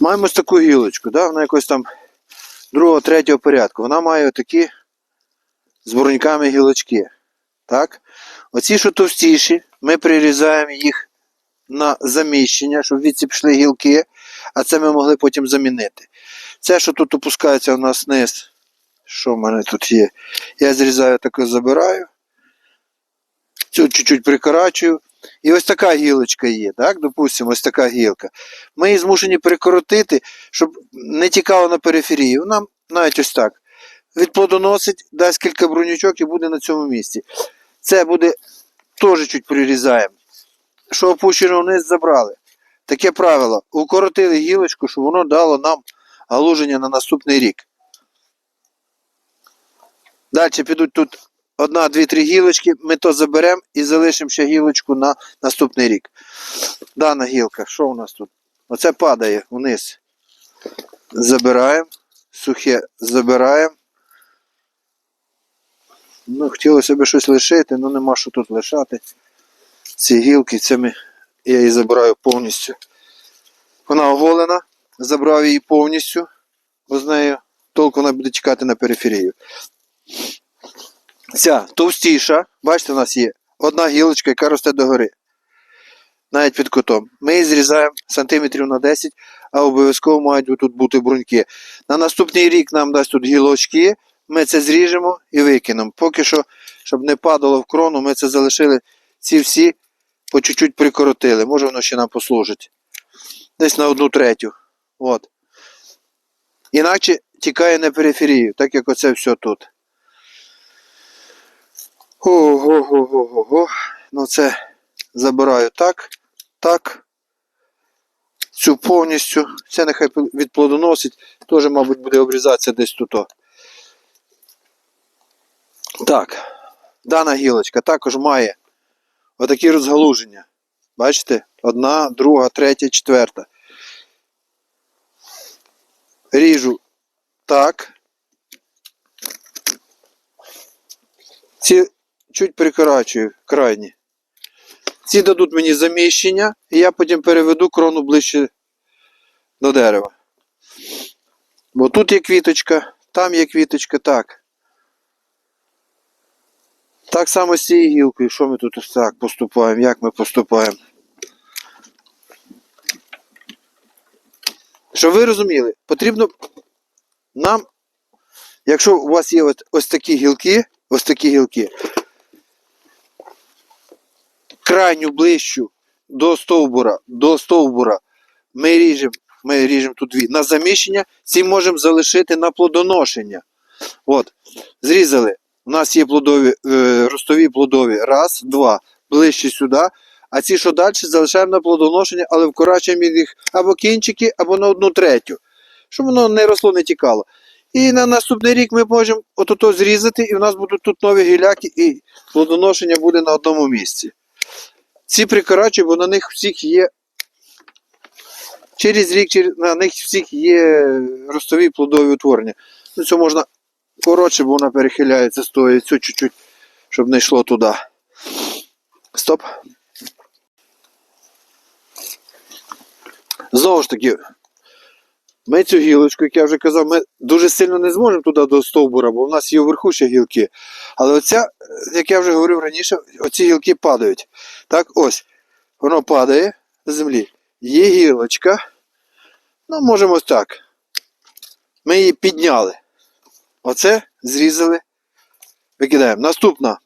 Маємо ось таку гілочку, да? вона якось там другого, третього порядку. Вона має такі з бруньками гілочки. Так? Оці, що товстіші, ми прирізаємо їх на заміщення, щоб відці пішли гілки, а це ми могли потім замінити. Це, що тут опускається у нас вниз, що в мене тут є, я зрізаю таке забираю. Цю чуть-чуть прикорачую. І ось така гілочка є, так? Допустимо, ось така гілка. Ми її змушені прикоротити, щоб не тікало на периферію. Нам навіть ось так. Відплодоносить, дасть кілька брунючок і буде на цьому місці. Це буде теж чуть прирізаємо. Що опущено вниз забрали. Таке правило. Укоротили гілочку, щоб воно дало нам галуження на наступний рік. Далі підуть тут одна, дві, три гілочки, ми то заберемо і залишимо ще гілочку на наступний рік. Дана гілка, що у нас тут? Оце падає вниз. Забираємо. Сухе забираємо. Ну, хотілося б щось лишити, але нема що тут лишати. Ці гілки, це ми, я її забираю повністю. Вона оголена, забрав її повністю, бо з нею толку вона буде чекати на периферію. Ця товстіша, бачите, у нас є одна гілочка, яка росте догори. Навіть під кутом. Ми її зрізаємо сантиметрів на 10, а обов'язково мають тут бути бруньки. На наступний рік нам дасть тут гілочки, ми це зріжемо і викинемо. Поки що, щоб не падало в крону, ми це залишили ці всі по чуть-чуть прикоротили. Може воно ще нам послужить. Десь на одну третю. От. Інакше тікає на периферію, так як оце все тут. Ого-го-го-го-го. Ну це забираю так, так. Цю повністю. Це нехай відплодоносить. Теж, мабуть, буде обрізатися десь тут. Так. Дана гілочка також має отакі розгалуження. Бачите? Одна, друга, третя, четверта. Ріжу так. Ці чуть прикорачую крайні. Ці дадуть мені заміщення, і я потім переведу крону ближче до дерева. Бо тут є квіточка, там є квіточка, так. Так само з цією гілкою. Що ми тут так поступаємо? Як ми поступаємо? Щоб ви розуміли, потрібно нам, якщо у вас є ось такі гілки, ось такі гілки, крайню ближчу до стовбура, до стовбура ми ріжемо, ми ріжемо тут дві на заміщення, ці можемо залишити на плодоношення. От, зрізали. У нас є плодові, е, ростові плодові. Раз, два, ближче сюди. А ці, що далі, залишаємо на плодоношення, але вкорачуємо їх або кінчики, або на одну третю. Щоб воно не росло, не тікало. І на наступний рік ми можемо отото зрізати, і в нас будуть тут нові гіляки, і плодоношення буде на одному місці. Ці прикорачі, бо на них всіх є. Через рік через, на них всіх є ростові плодові утворення. Ну, це можна коротше, бо вона перехиляється, стоїть цю чуть-чуть, щоб не йшло туди. Стоп. Знову ж таки, ми цю гілочку, як я вже казав, ми дуже сильно не зможемо туди до стовбура, бо в нас є вверху ще гілки. Але оця, як я вже говорив раніше, оці гілки падають. Так, ось, воно падає з землі. Є гілочка. Ну, можемо ось так. Ми її підняли. Оце зрізали, викидаємо. Наступна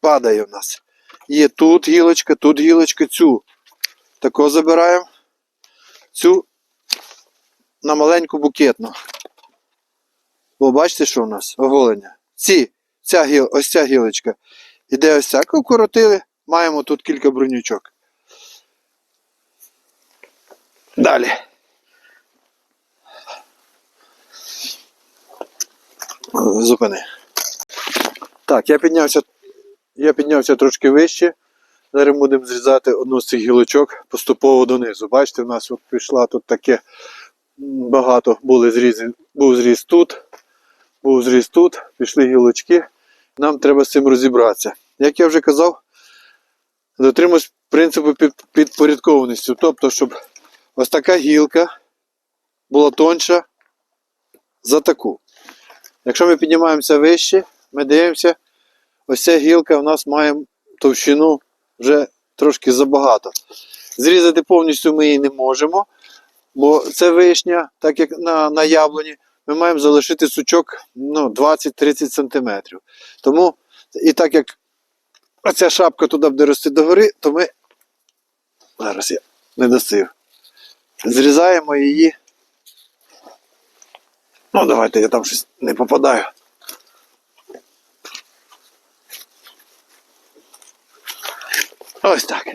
падає в нас. Є тут гілочка, тут гілочка, цю. Тако забираємо. Цю на маленьку букетну. Бо бачите, що в нас? Оголення. Ці, ця гіл, ось ця гілочка. Іде ось так. Укоротили, маємо тут кілька бронючок. Далі. Зупини. Так, я піднявся, я піднявся трошки вище. Зараз будемо зрізати одну з цих гілочок поступово донизу. Бачите, в нас от пішла тут таке багато були зрізи. Був зріз тут, був зріз тут, пішли гілочки. Нам треба з цим розібратися. Як я вже казав, дотримуюсь принципу під, підпорядкованості. Тобто, щоб ось така гілка була тонша за таку. Якщо ми піднімаємося вище, ми дивимося, ось ця гілка в нас має товщину вже трошки забагато. Зрізати повністю ми її не можемо, бо це вишня, так як на, на яблуні, ми маємо залишити сучок ну, 20-30 см. Тому, і так як оця шапка туди буде рости догори, то ми. Зараз я не досив. Зрізаємо її. Ну, давайте я там щось не попадаю. Ось так.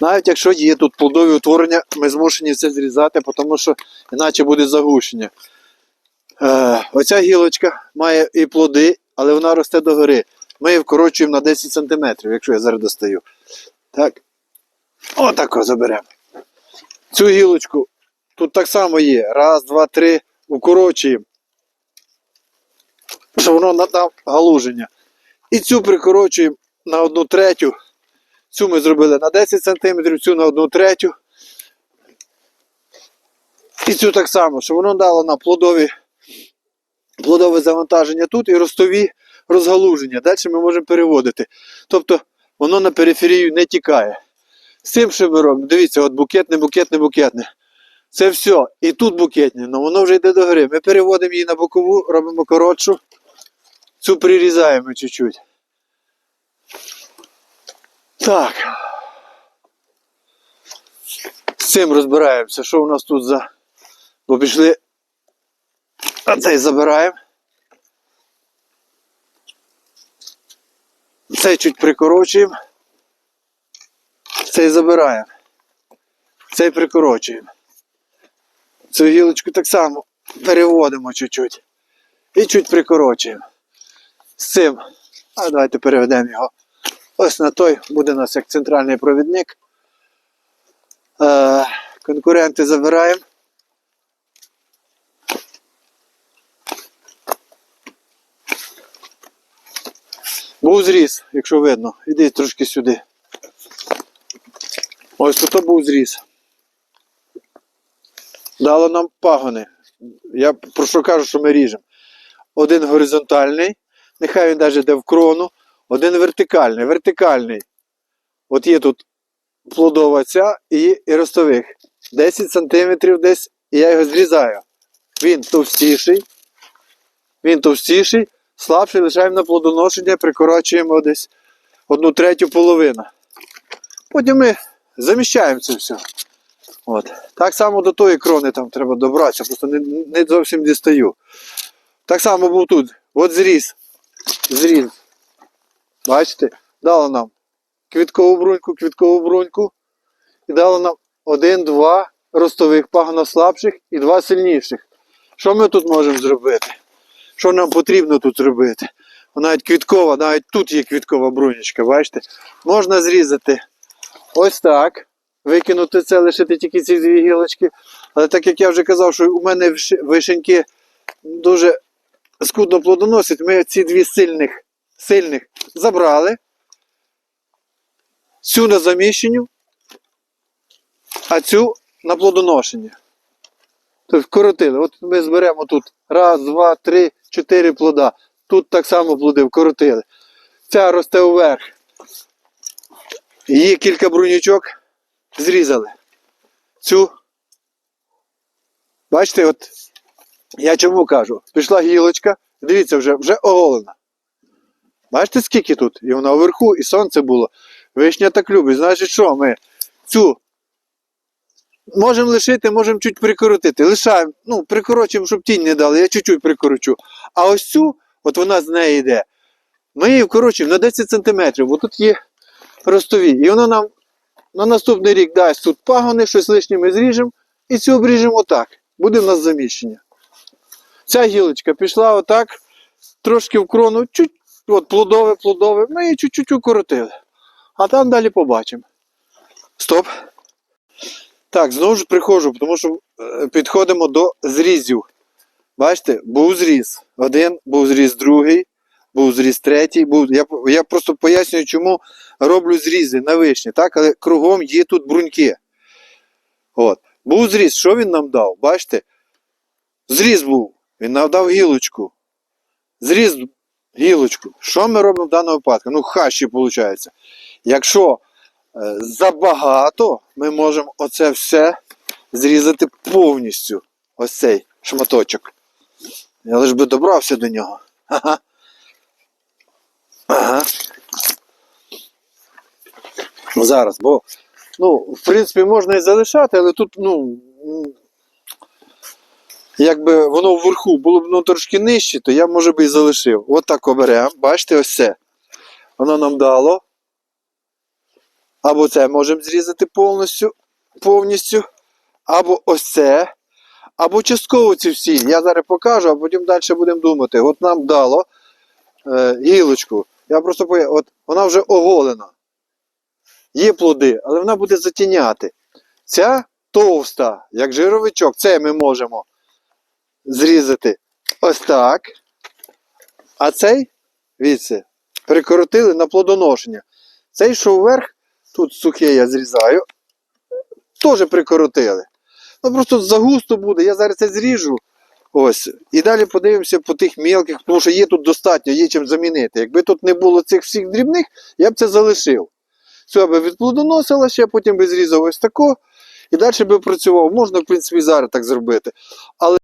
Навіть якщо є тут плодові утворення, ми змушені це зрізати, тому що іначе буде загущення. Е, оця гілочка має і плоди, але вона росте догори. Ми її вкорочуємо на 10 см, якщо я зараз достаю. Так. Отако заберемо. Цю гілочку тут так само є. Раз, два, три. Укорочуємо. Щоб воно надав галуження. І цю прикорочуємо на одну третю. Цю ми зробили на 10 см, цю на одну третю. І цю так само, щоб воно дало на плодові, плодове завантаження тут і ростові розгалуження. Далі ми можемо переводити. Тобто воно на периферію не тікає. З цим що ми робимо? Дивіться, от букетне, букетне, букетне. Це все. І тут букетне, але воно вже йде до гри. Ми переводимо її на бокову, робимо коротшу. Цю прирізаємо чуть-чуть. Так. З цим розбираємося, що у нас тут за. Бо пішли. А цей забираємо. Цей чуть прикорочуємо. Цей забираємо. Цей прикорочуємо. Цю гілочку так само переводимо чуть-чуть. І чуть прикорочуємо. З цим. А давайте переведемо його. Ось на той буде у нас як центральний провідник. Е, конкуренти забираємо. Був зріз, якщо видно. Іди трошки сюди. Ось тут був зріз. Дало нам пагони. Я про що кажу, що ми ріжемо. Один горизонтальний, нехай він навіть йде в крону, один вертикальний. Вертикальний. От є тут плодова ця і, і ростових. 10 см десь, і я його зрізаю. Він товстіший. Він товстіший, слабший лишаємо на плодоношення, прикорочуємо десь одну третю половину. Потім ми заміщаємо це все. От. Так само до тої крони там треба добратися, просто не, не зовсім дістаю. Так само був тут. От зріз. Зріз. Бачите? Дало нам квіткову бруньку, квіткову бруньку. І дало нам один-два ростових пагано слабших і два сильніших. Що ми тут можемо зробити? Що нам потрібно тут зробити? Навіть квіткова, навіть тут є квіткова брунечка, бачите? Можна зрізати ось так. Викинути це, лишити тільки ці дві гілочки. Але так як я вже казав, що у мене вишеньки дуже скудно плодоносять, ми ці дві сильних, сильних забрали. Цю на заміщенню, а цю на плодоношення. Тобто вкоротили. От ми зберемо тут раз, два, три, чотири плода. Тут так само плоди вкоротили. Ця росте вверх. Є кілька брунючок, зрізали. Цю. Бачите, от я чому кажу? Пішла гілочка, дивіться, вже, вже оголена. Бачите, скільки тут? І вона вверху, і сонце було. Вишня так любить. Значить, що ми цю можемо лишити, можемо чуть прикоротити. Лишаємо, ну, прикорочуємо, щоб тінь не дали, я чуть-чуть прикорочу. А ось цю, от вона з неї йде. Ми її вкорочуємо на 10 см, бо тут є ростові. І воно нам на наступний рік дасть тут пагони, щось лишнє ми зріжемо і цю обріжемо отак. Буде в нас заміщення. Ця гілочка пішла отак, трошки в крону, чуть, от плодове, плодове, ми її чуть-чуть укоротили. А там далі побачимо. Стоп. Так, знову ж приходжу, тому що е, підходимо до зрізів. Бачите, був зріз. Один, був зріз другий, був зріз третій. Був... Я, я просто пояснюю, чому роблю зрізи на вишні, так? але кругом є тут бруньки. От. Був зріз, що він нам дав? Бачите? Зріз був. Він нам дав гілочку. Зріз гілочку. Що ми робимо в даному випадку? Ну, хащі виходить. Якщо е, забагато, ми можемо оце все зрізати повністю. Ось цей шматочок. Я лиш би добрався до нього. Ага. Ага. Ну, Зараз, бо, ну, в принципі, можна і залишати, але тут, ну. Якби воно вверху було б ну, трошки нижче, то я, може би, і залишив. От так оберемо. Бачите, ось це. Воно нам дало. Або це можемо зрізати повністю, повністю. Або ось це. Або частково ці всі. Я зараз покажу, а потім далі будемо думати. От нам дало е, гілочку. Я просто поя... От вона вже оголена. Є плоди, але вона буде затіняти. Ця товста, як жировичок, це ми можемо зрізати ось так. А цей, віце, прикоротили на плодоношення. Цей, що вверх, тут сухе я зрізаю, теж прикоротили. Ну просто загусто буде. Я зараз це зріжу. Ось. І далі подивимося по тих мілких, тому що є тут достатньо, є чим замінити. Якби тут не було цих всіх дрібних, я б це залишив. Все би відплодоносило ще, потім би зрізав ось тако. І далі би працював. Можна, в принципі, зараз так зробити. Але